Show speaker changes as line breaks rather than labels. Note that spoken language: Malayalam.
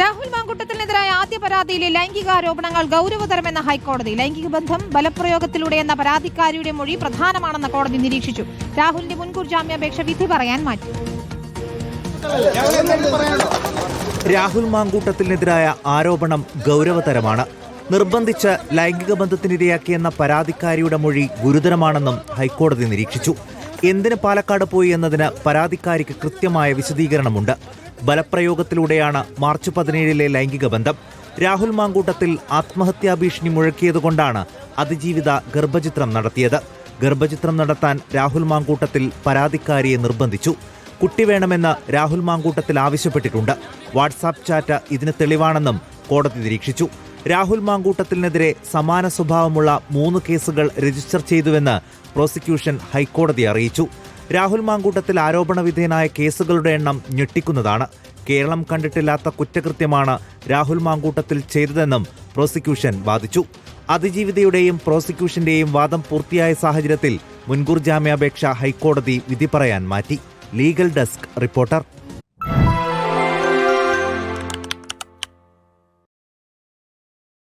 രാഹുൽ മാങ്കുട്ടത്തിനെതിരായ ആദ്യ പരാതിയിലെ ലൈംഗികാരോപണങ്ങൾ ഗൗരവതരമെന്ന ഹൈക്കോടതി ലൈംഗിക ബന്ധം ബലപ്രയോഗത്തിലൂടെ എന്ന പരാതിക്കാരിയുടെ മൊഴി പ്രധാനമാണെന്ന കോടതി നിരീക്ഷിച്ചു. രാഹുലിന്റെ മുൻകൂർ ജാമ്യാപേക്ഷ വിധി പറയാൻ മാറ്റി.
രാഹുൽ മാങ്കൂട്ടത്തിനെതിരായ ആരോപണം ഗൗരവതരമാണ്. നിർബന്ധിച്ച് ലൈംഗിക ബന്ധത്തിനിരയാക്കിയെന്ന പരാതിക്കാരിയുടെ മൊഴി ഗുരുതരമാണെന്നും ഹൈക്കോടതി നിരീക്ഷിച്ചു. എന്തിന് പാലക്കാട് പോയി എന്നതിന് പരാതിക്കാരിക്ക് കൃത്യമായ വിശദീകരണമുണ്ട്. ബലപ്രയോഗത്തിലൂടെയാണ് മാർച്ച് പതിനേഴിലെ ലൈംഗിക ബന്ധം. രാഹുൽ മാങ്കൂട്ടത്തിൽ ആത്മഹത്യാ ഭീഷണി മുഴക്കിയതുകൊണ്ടാണ് അതിജീവിത ഗർഭചിത്രം നടത്തിയത്. ഗർഭചിത്രം നടത്താൻ രാഹുൽ മാങ്കൂട്ടത്തിൽ പരാതിക്കാരിയെ നിർബന്ധിച്ചു. കുട്ടി വേണമെന്ന് രാഹുൽ മാങ്കൂട്ടത്തിൽ ആവശ്യപ്പെട്ടിട്ടുണ്ട്. വാട്സാപ്പ് ചാറ്റ് ഇതിന് തെളിവാണെന്നും കോടതി നിരീക്ഷിച്ചു. രാഹുൽ മാങ്കൂട്ടത്തിനെതിരെ സമാന സ്വഭാവമുള്ള മൂന്ന് കേസുകൾ രജിസ്റ്റർ ചെയ്തുവെന്ന് പ്രോസിക്യൂഷൻ ഹൈക്കോടതി അറിയിച്ചു. രാഹുൽ മാങ്കൂട്ടത്തിൽ ആരോപണ വിധേയനായ കേസുകളുടെ എണ്ണം ഞെട്ടിക്കുന്നതാണ്. കേരളം കണ്ടിട്ടില്ലാത്ത കുറ്റകൃത്യമാണ് രാഹുൽ മാങ്കൂട്ടത്തിൽ ചെയ്തതെന്നും പ്രോസിക്യൂഷൻ വാദിച്ചു. അതിജീവിതയുടെയും പ്രോസിക്യൂഷന്റെയും വാദം പൂർത്തിയായ സാഹചര്യത്തിൽ മുൻകൂർ ജാമ്യാപേക്ഷ ഹൈക്കോടതി വിധി പറയാൻ മാറ്റി. Legal desk reporter